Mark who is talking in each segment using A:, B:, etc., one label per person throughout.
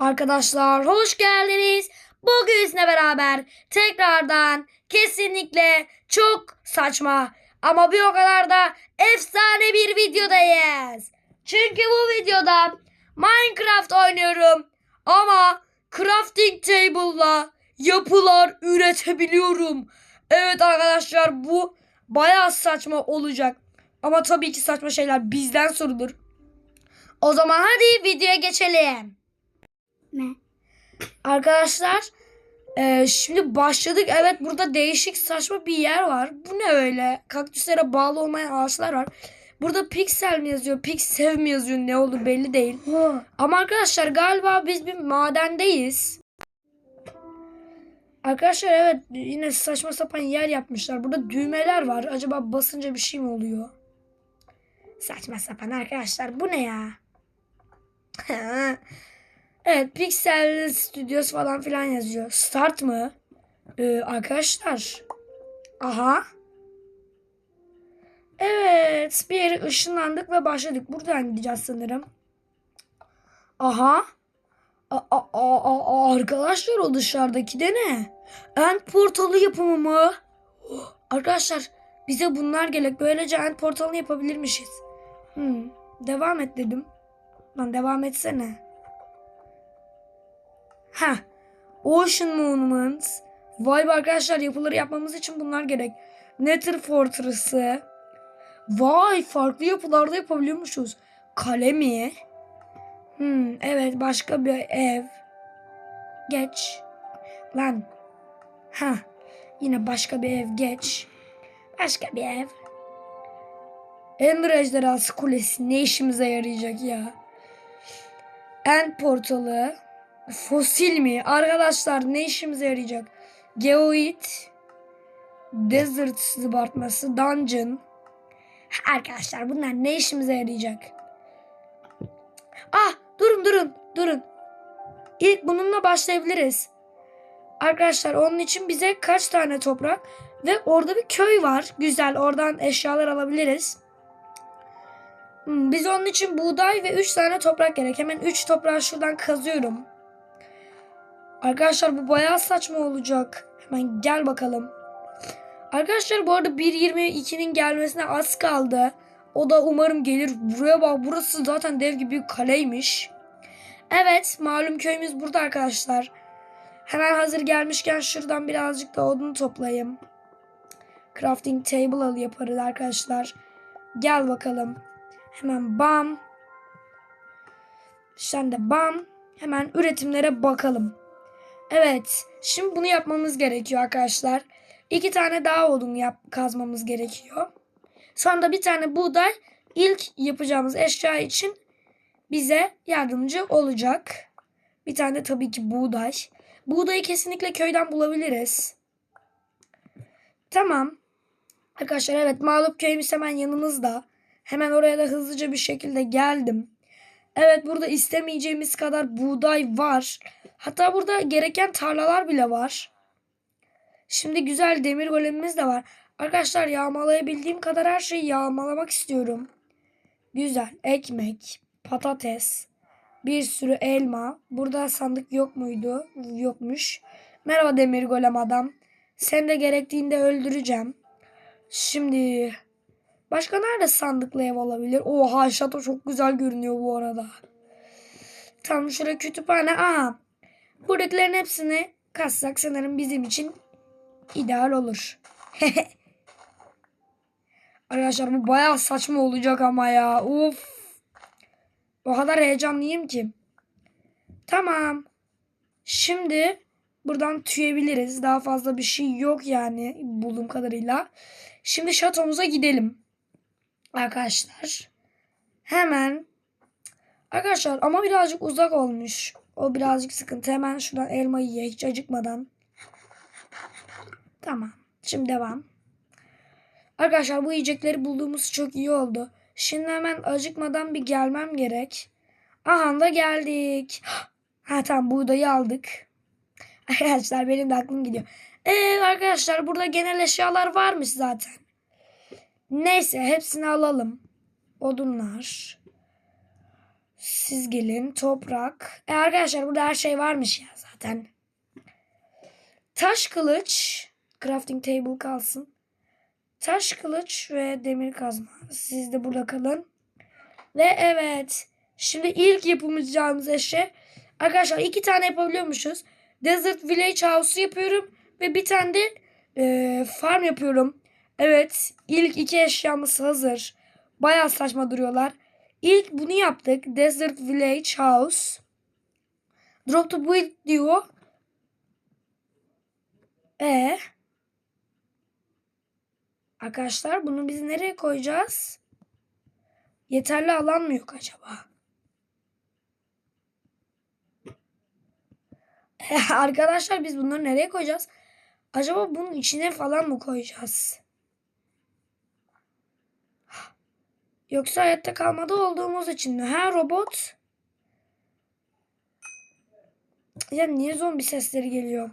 A: Arkadaşlar hoş geldiniz. Bugün sizinle beraber tekrardan kesinlikle çok saçma ama bir o kadar da efsane bir videodayız. Çünkü bu videoda Minecraft oynuyorum ama crafting table'la yapılar üretebiliyorum. Evet arkadaşlar bu bayağı saçma olacak. Ama tabii ki saçma şeyler bizden sorulur. O zaman hadi videoya geçelim.
B: Ne?
A: Arkadaşlar e, şimdi başladık. Evet burada değişik saçma bir yer var. Bu ne öyle? Kaktüslere bağlı olmayan ağaçlar var. Burada piksel mi yazıyor? Pixev mi yazıyor? Ne olur belli değil. Ama arkadaşlar galiba biz bir madendeyiz. Arkadaşlar evet yine saçma sapan yer yapmışlar. Burada düğmeler var. Acaba basınca bir şey mi oluyor? Saçma sapan arkadaşlar bu ne ya? evet Pixel Studios falan filan yazıyor. Start mı? Ee, arkadaşlar. Aha. Evet bir yere ışınlandık ve başladık. Buradan gideceğiz sanırım. Aha. A, a, a, a- arkadaşlar o dışarıdaki de ne? End portalı yapımı mı? Oh, Arkadaşlar bize bunlar gerek. Böylece end portalını yapabilirmişiz. Hmm, devam et dedim. Lan devam etsene. Ha. Ocean Monuments. Vay be arkadaşlar yapıları yapmamız için bunlar gerek. Nether Fortress'ı. Vay farklı yapılarda yapabiliyormuşuz. Kale mi? Hmm, evet başka bir ev. Geç. Lan. Ha. Yine başka bir ev geç. Başka bir ev. Ender Ejderhası Kulesi ne işimize yarayacak ya? End portalı. Fosil mi? Arkadaşlar ne işimize yarayacak? Geoid. Desert zıbartması. Dungeon. Arkadaşlar bunlar ne işimize yarayacak? Ah durun durun durun. İlk bununla başlayabiliriz. Arkadaşlar onun için bize kaç tane toprak ve orada bir köy var. Güzel oradan eşyalar alabiliriz. Hmm, Biz onun için buğday ve 3 tane toprak gerek. Hemen 3 toprağı şuradan kazıyorum. Arkadaşlar bu bayağı saçma olacak. Hemen gel bakalım. Arkadaşlar bu arada 1.22'nin gelmesine az kaldı. O da umarım gelir. Buraya bak burası zaten dev gibi bir kaleymiş. Evet malum köyümüz burada arkadaşlar. Hemen hazır gelmişken şuradan birazcık da odun toplayayım. Crafting table al yaparız arkadaşlar. Gel bakalım. Hemen bam. Sen de bam. Hemen üretimlere bakalım. Evet. Şimdi bunu yapmamız gerekiyor arkadaşlar. İki tane daha odun yap kazmamız gerekiyor. Sonra da bir tane buğday ilk yapacağımız eşya için bize yardımcı olacak. Bir tane tabii ki buğday. Buğdayı kesinlikle köyden bulabiliriz. Tamam. Arkadaşlar evet mağlup köyümüz hemen yanımızda. Hemen oraya da hızlıca bir şekilde geldim. Evet burada istemeyeceğimiz kadar buğday var. Hatta burada gereken tarlalar bile var. Şimdi güzel demir golemimiz de var. Arkadaşlar yağmalayabildiğim kadar her şeyi yağmalamak istiyorum. Güzel ekmek, patates, bir sürü elma. Burada sandık yok muydu? Yokmuş. Merhaba demir golem adam. Sen de gerektiğinde öldüreceğim. Şimdi başka nerede sandıklı ev olabilir? Oha şato çok güzel görünüyor bu arada. Tam şurada kütüphane. Aha. Buradakilerin hepsini kassak sanırım bizim için ideal olur. Arkadaşlar bu bayağı saçma olacak ama ya. Uf. O kadar heyecanlıyım ki. Tamam. Şimdi buradan tüyebiliriz. Daha fazla bir şey yok yani bulduğum kadarıyla. Şimdi şatomuza gidelim. Arkadaşlar. Hemen. Arkadaşlar ama birazcık uzak olmuş. O birazcık sıkıntı. Hemen şuradan elmayı ye hiç acıkmadan. Tamam. Şimdi devam. Arkadaşlar bu yiyecekleri bulduğumuz çok iyi oldu. Şimdi hemen acıkmadan bir gelmem gerek. Aha da geldik. Ha tamam buğdayı aldık. Arkadaşlar benim de aklım gidiyor. Ee, arkadaşlar burada genel eşyalar varmış zaten. Neyse hepsini alalım. Odunlar. Siz gelin. Toprak. E arkadaşlar burada her şey varmış ya zaten. Taş kılıç. Crafting table kalsın. Taş kılıç ve demir kazma. Siz de burada kalın. Ve evet. Şimdi ilk yapacağımız eşya. Arkadaşlar iki tane yapabiliyormuşuz. Desert Village House'u yapıyorum. Ve bir tane de e, farm yapıyorum. Evet. ilk iki eşyamız hazır. Bayağı saçma duruyorlar. İlk bunu yaptık. Desert Village House. Drop to build diyor. E Arkadaşlar bunu biz nereye koyacağız? Yeterli alan mı yok acaba? Arkadaşlar biz bunları nereye koyacağız? Acaba bunun içine falan mı koyacağız? Yoksa hayatta kalmada olduğumuz için mi? Ha robot? Ya niye zombi sesleri geliyor?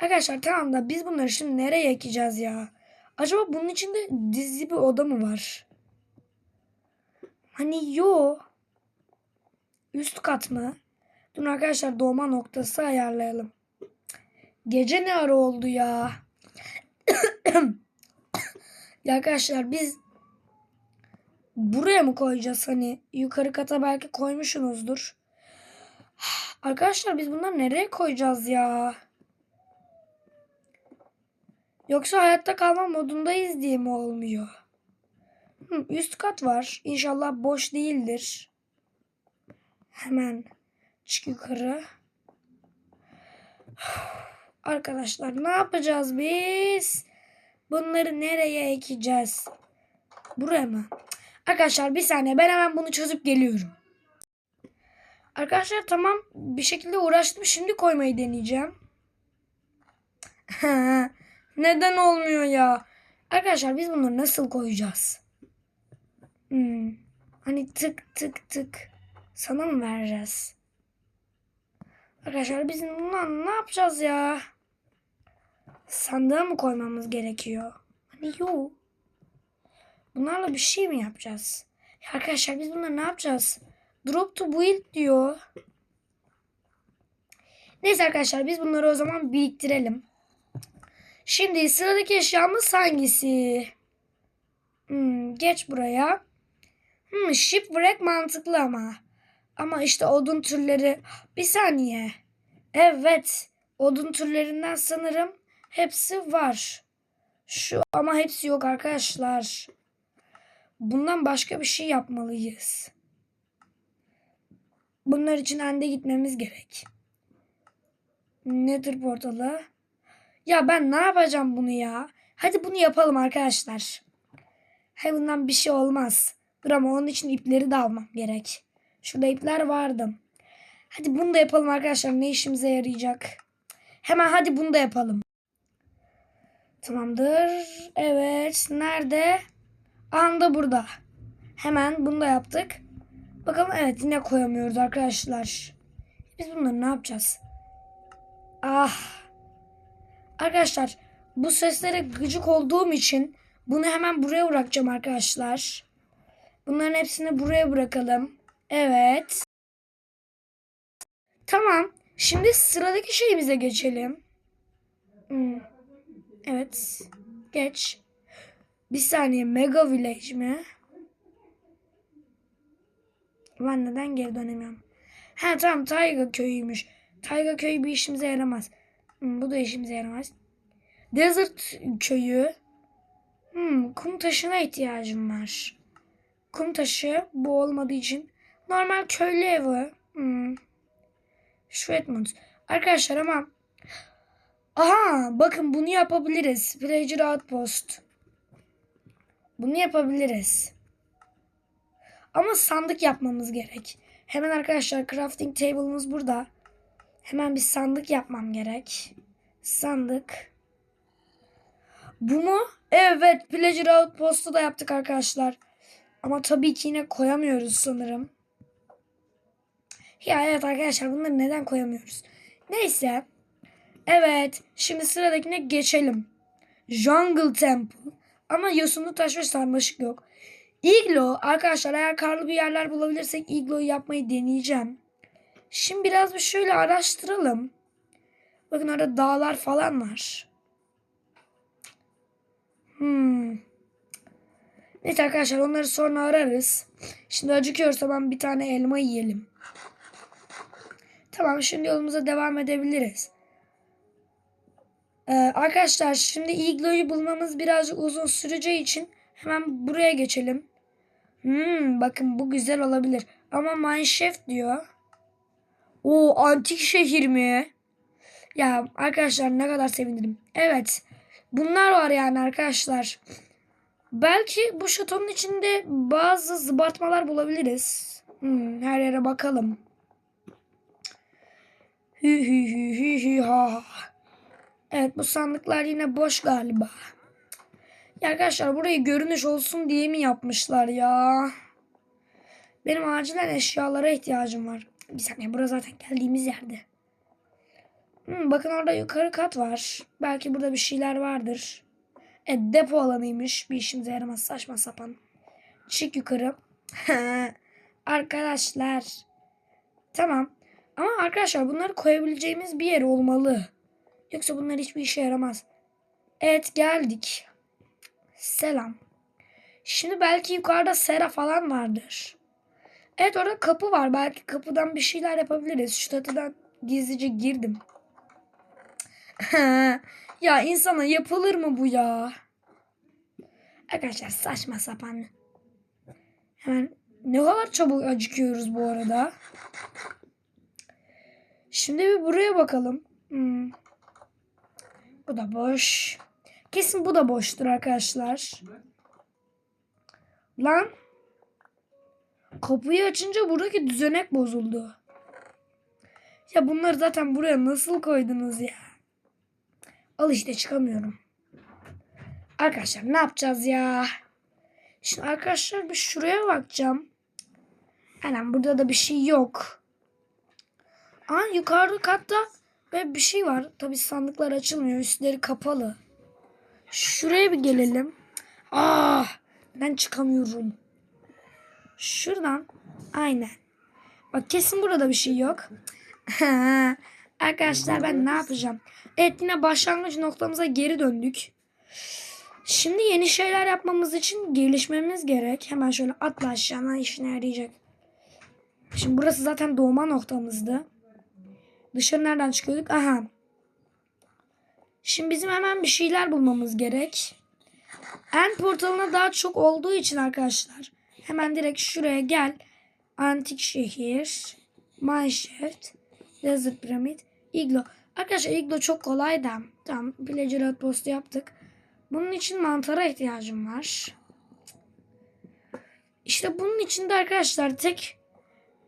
A: Arkadaşlar tamam da biz bunları şimdi nereye ekeceğiz ya? Acaba bunun içinde dizi bir oda mı var? Hani yo. Üst kat mı? Dur arkadaşlar doğma noktası ayarlayalım. Gece ne ara oldu ya? ya arkadaşlar biz buraya mı koyacağız hani yukarı kata belki koymuşsunuzdur. Arkadaşlar biz bunları nereye koyacağız ya? Yoksa hayatta kalma modundayız diye mi olmuyor? Hı, üst kat var. İnşallah boş değildir. Hemen çık yukarı. Arkadaşlar ne yapacağız biz? Bunları nereye ekeceğiz? Buraya mı? Arkadaşlar bir saniye ben hemen bunu çözüp geliyorum. Arkadaşlar tamam bir şekilde uğraştım. Şimdi koymayı deneyeceğim. Neden olmuyor ya? Arkadaşlar biz bunları nasıl koyacağız? Hmm. Hani tık tık tık. Sana mı vereceğiz? Arkadaşlar biz bundan ne yapacağız ya? Sandığa mı koymamız gerekiyor? Hani yok. Bunlarla bir şey mi yapacağız? Ya arkadaşlar biz bunları ne yapacağız? Drop to build diyor. Neyse arkadaşlar biz bunları o zaman biriktirelim. Şimdi sıradaki eşyamız hangisi? Hmm, geç buraya. Hmm, shipwreck mantıklı ama. Ama işte odun türleri. Bir saniye. Evet. Odun türlerinden sanırım hepsi var. Şu ama hepsi yok arkadaşlar. Bundan başka bir şey yapmalıyız. Bunlar için ende gitmemiz gerek. Nedir portalı? Ya ben ne yapacağım bunu ya? Hadi bunu yapalım arkadaşlar. He bundan bir şey olmaz. Dur ama onun için ipleri de almam gerek. Şurada ipler vardı. Hadi bunu da yapalım arkadaşlar. Ne işimize yarayacak? Hemen hadi bunu da yapalım. Tamamdır. Evet. Nerede? Anda burada. Hemen bunu da yaptık. Bakalım evet yine koyamıyoruz arkadaşlar. Biz bunları ne yapacağız? Ah. Arkadaşlar bu seslere gıcık olduğum için bunu hemen buraya bırakacağım arkadaşlar. Bunların hepsini buraya bırakalım. Evet. Tamam. Şimdi sıradaki şeyimize geçelim. Hmm. Evet. Geç. Bir saniye. Mega Village mi? Ben neden geri dönemiyorum? Ha tamam Tayga köyüymüş. Tayga köyü bir işimize yaramaz. Hmm, bu da işimize yaramaz. Desert köyü. Hmm, kum taşına ihtiyacım var. Kum taşı bu olmadığı için. Normal köylü evi. Hmm. Şu Edmund. Arkadaşlar ama Aha bakın bunu yapabiliriz. Villager Outpost. Bunu yapabiliriz. Ama sandık yapmamız gerek. Hemen arkadaşlar crafting table'ımız burada. Hemen bir sandık yapmam gerek. Sandık. Bu mu? Evet. Pleasure Outpost'u da yaptık arkadaşlar. Ama tabii ki yine koyamıyoruz sanırım. Ya evet arkadaşlar bunları neden koyamıyoruz? Neyse. Evet. Şimdi sıradakine geçelim. Jungle Temple. Ama yosunlu taş ve sarmaşık yok. iglo arkadaşlar eğer karlı bir yerler bulabilirsek igloyu yapmayı deneyeceğim. Şimdi biraz bir şöyle araştıralım. Bakın orada dağlar falan var. Hmm. Neyse arkadaşlar onları sonra ararız. Şimdi acıkıyorsa ben bir tane elma yiyelim. Tamam şimdi yolumuza devam edebiliriz. Ee, arkadaşlar şimdi igloyu bulmamız birazcık uzun süreceği için hemen buraya geçelim. Hmm, bakın bu güzel olabilir. Ama mineshaft diyor. O antik şehir mi? Ya arkadaşlar ne kadar sevinirim. Evet. Bunlar var yani arkadaşlar. Belki bu şatonun içinde bazı zıbartmalar bulabiliriz. Hmm, her yere bakalım. Hü hü hü hü hü ha. Evet bu sandıklar yine boş galiba. Ya arkadaşlar burayı görünüş olsun diye mi yapmışlar ya? Benim acilen eşyalara ihtiyacım var. Bir saniye burası zaten geldiğimiz yerde. Hmm, bakın orada yukarı kat var. Belki burada bir şeyler vardır. E, depo alanıymış. Bir işimize yaramaz saçma sapan. Çık yukarı. arkadaşlar. Tamam. Ama arkadaşlar bunları koyabileceğimiz bir yer olmalı. Yoksa bunlar hiçbir işe yaramaz. Evet geldik. Selam. Şimdi belki yukarıda sera falan vardır. Evet orada kapı var. Belki kapıdan bir şeyler yapabiliriz. Şu çatıdan gizlice girdim. ya insana yapılır mı bu ya? Arkadaşlar saçma sapan. Hemen ne kadar çabuk acıkıyoruz bu arada. Şimdi bir buraya bakalım. Hmm. Bu da boş. Kesin bu da boştur arkadaşlar. Lan. Kapıyı açınca buradaki düzenek bozuldu. Ya bunları zaten buraya nasıl koydunuz ya? Al işte çıkamıyorum. Arkadaşlar ne yapacağız ya? Şimdi arkadaşlar bir şuraya bakacağım. Aynen burada da bir şey yok. Aa yukarıda katta ve bir şey var. Tabi sandıklar açılmıyor. Üstleri kapalı. Şuraya bir gelelim. Ah ben çıkamıyorum. Şuradan aynen. Bak kesin burada bir şey yok. Arkadaşlar ben ne yapacağım? Evet yine başlangıç noktamıza geri döndük. Şimdi yeni şeyler yapmamız için gelişmemiz gerek. Hemen şöyle atla aşağına işine yarayacak. Şimdi burası zaten doğma noktamızdı. Dışarı nereden çıkıyorduk? Aha. Şimdi bizim hemen bir şeyler bulmamız gerek. En portalına daha çok olduğu için arkadaşlar. Hemen direkt şuraya gel. Antik şehir. Mineshaft. Desert Pyramid. Iglo. Arkadaşlar Iglo çok kolay da. Tamam. Villager Outpost'u yaptık. Bunun için mantara ihtiyacım var. İşte bunun için de arkadaşlar tek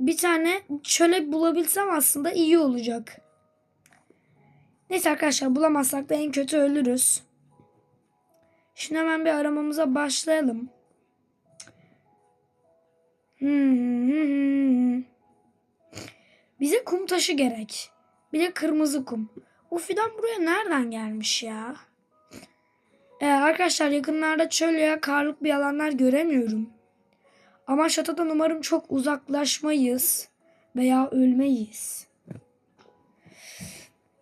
A: bir tane çöle bulabilsem aslında iyi olacak. Neyse arkadaşlar bulamazsak da en kötü ölürüz. Şimdi hemen bir aramamıza başlayalım. Bize kum taşı gerek. Bir de kırmızı kum. O fidan buraya nereden gelmiş ya? Ee, arkadaşlar yakınlarda çöl ya karlık bir alanlar göremiyorum. Ama şatodan umarım çok uzaklaşmayız veya ölmeyiz.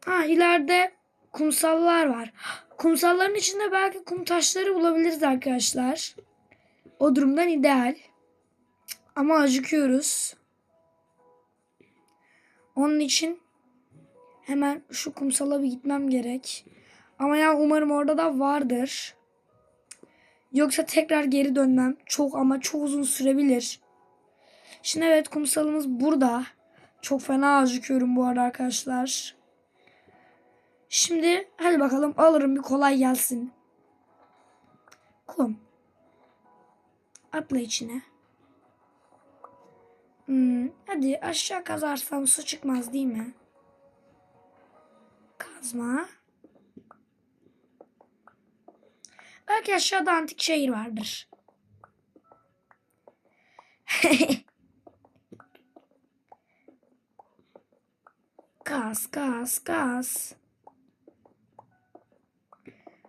A: Ha ileride kumsallar var. Kumsalların içinde belki kum taşları bulabiliriz arkadaşlar. O durumdan ideal. Ama acıkıyoruz. Onun için hemen şu kumsala bir gitmem gerek. Ama ya umarım orada da vardır. Yoksa tekrar geri dönmem. Çok ama çok uzun sürebilir. Şimdi evet kumsalımız burada. Çok fena acıkıyorum bu arada arkadaşlar. Şimdi hadi bakalım alırım bir kolay gelsin. Kum. Atla içine. Hmm, hadi aşağı kazarsam su çıkmaz değil mi? Kazma. Belki aşağıda antik şehir vardır. Kaz, kaz, kaz.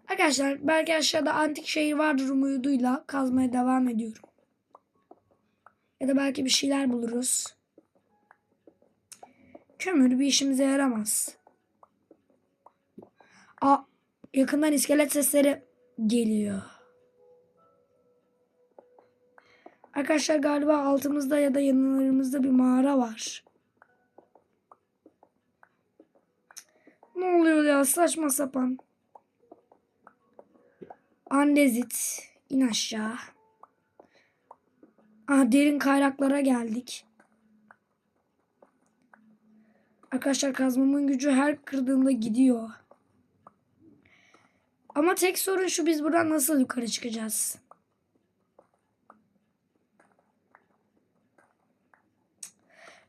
A: Arkadaşlar belki aşağıda antik şehir vardır umuduyla kazmaya devam ediyorum. Ya da belki bir şeyler buluruz. Kömür bir işimize yaramaz. Aa, yakından iskelet sesleri geliyor. Arkadaşlar galiba altımızda ya da yanlarımızda bir mağara var. Ne oluyor ya saçma sapan. Andezit. in aşağı. Ah derin kaynaklara geldik. Arkadaşlar kazmamın gücü her kırdığımda gidiyor. Ama tek sorun şu biz buradan nasıl yukarı çıkacağız?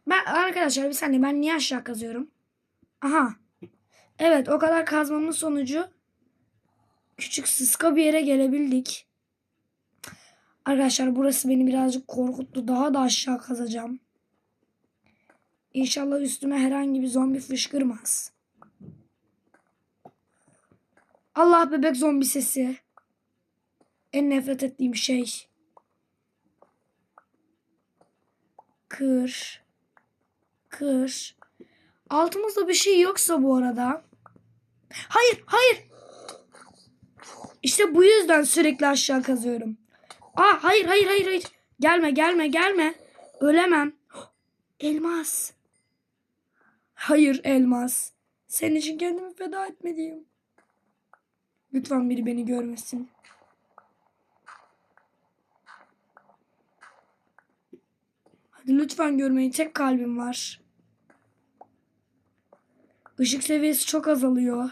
A: Ben arkadaşlar bir saniye ben niye aşağı kazıyorum? Aha. Evet o kadar kazmamın sonucu küçük sıska bir yere gelebildik. Arkadaşlar burası beni birazcık korkuttu. Daha da aşağı kazacağım. İnşallah üstüme herhangi bir zombi fışkırmaz. Allah bebek zombi sesi. En nefret ettiğim şey. Kır. Kır. Altımızda bir şey yoksa bu arada. Hayır, hayır. İşte bu yüzden sürekli aşağı kazıyorum. Aa hayır hayır hayır hayır. Gelme gelme gelme. Ölemem. Elmas. Hayır elmas. Senin için kendimi feda etmeliyim. Lütfen biri beni görmesin. Hadi lütfen görmeyin. Tek kalbim var. Işık seviyesi çok azalıyor.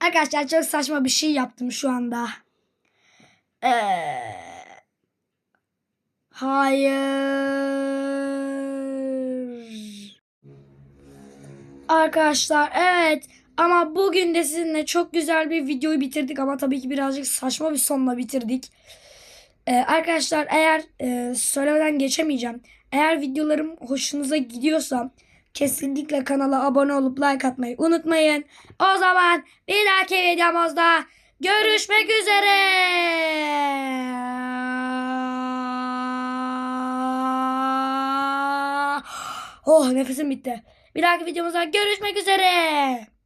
A: Arkadaşlar çok saçma bir şey yaptım şu anda. Ee, hayır. Arkadaşlar evet ama bugün de sizinle çok güzel bir videoyu bitirdik ama tabii ki birazcık saçma bir sonla bitirdik. Ee, arkadaşlar eğer e, söylemeden geçemeyeceğim. Eğer videolarım hoşunuza gidiyorsa kesinlikle kanala abone olup like atmayı unutmayın. O zaman bir dahaki videomuzda görüşmek üzere. Oh nefesim bitti. Bir dahaki videomuzda görüşmek üzere.